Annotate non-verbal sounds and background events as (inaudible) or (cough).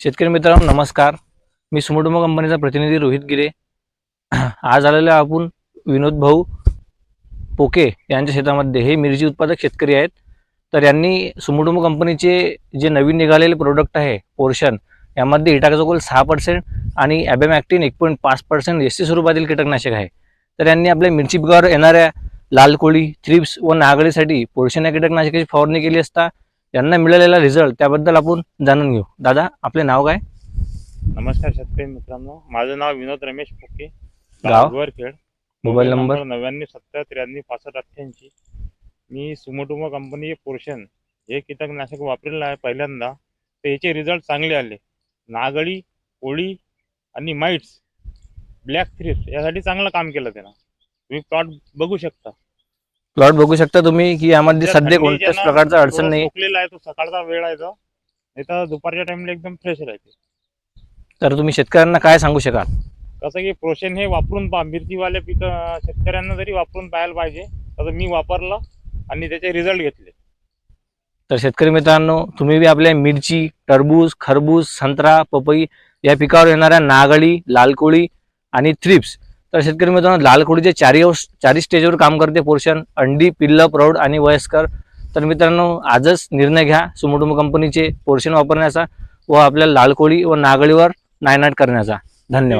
शेतकरी मित्रांनो नमस्कार. मी सुमोटोमो कंपनीचा प्रतिनिधी रोहित गिरे. (clears throat) आज आलेला आपण विनोद भाऊ पोके यांच्या शेतामध्ये. हे मिरची उत्पादक शेतकरी आहेत. तर यांनी सुमोटोमो कंपनीचे जे नवीन निघालेले प्रोडक्ट आहे पोर्शन यामध्ये इटाकाचोकोल सहा पर्सेंट आणि ॲबेमॅक्टिन एक पॉईंट पाच पर्सेंट एस टी स्वरूपातील कीटकनाशक आहे. तर यांनी आपल्या मिरची पिकावर येणाऱ्या लाल कोळी थ्रिप्स व नागळीसाठी पोर्शन या कीटकनाशकाची फवारणी केली असता यांना मिळालेला रिझल्ट त्याबद्दल आपण जाणून घेऊ. दादा आपले नाव काय? नमस्कार शेतकरी मित्रांनो. माझं नाव विनोद रमेश पोके गाव? Varkhed mobile number? नव्याण्णव सत्तर त्र्याण्णव पासष्ट अठ्ठ्याऐंशी. मी सुमोटुमो कंपनी पोर्शन हे कीटकनाशक वापरलेलं आहे पहिल्यांदा. तर याचे रिझल्ट चांगले आले. नागळी कोळी आणि माइट्स ब्लॅक थ्रिप्स यासाठी चांगलं काम केलं त्यानं. तुम्ही प्लॉट बघू शकता. प्लॉट बघू शकता तुम्ही की यामध्ये सध्या कोणत्याच प्रकारचा अडचण नाही. आहे तो सकाळचा वेळ आहे तो. तर दुपारच्या टाइमला एकदम फ्रेश राहते. तर तुम्ही शेतकऱ्यांना काय सांगू शकाल? कसं की प्रोशन हे वापरून पहा. मिरचीवाले पिक शेतकऱ्यांना जरी वापरून पाहायला पाहिजे तसं मी वापरलं आणि त्याचे रिझल्ट घेतले. तर शेतकरी मित्रांनो तुम्ही बी आपल्या मिरची टरबूज खरबूज संत्रा पपई या पिकावर येणाऱ्या नागळी लालकोळी आणि थ्रिप्स तर शेतकरी मित्रांनो लालकोळीचे चारही अवस- चारही स्टेजवर काम करते पोर्शन अंडी पिल्ल प्रौढ आणि वयस्कर. तर मित्रांनो आजच निर्णय घ्या. सुमोटोमो कंपनीचे पोर्शन वापरण्याचा व आपल्या लालकोळी व नागळीवर नायनाट करण्याचा. धन्यवाद.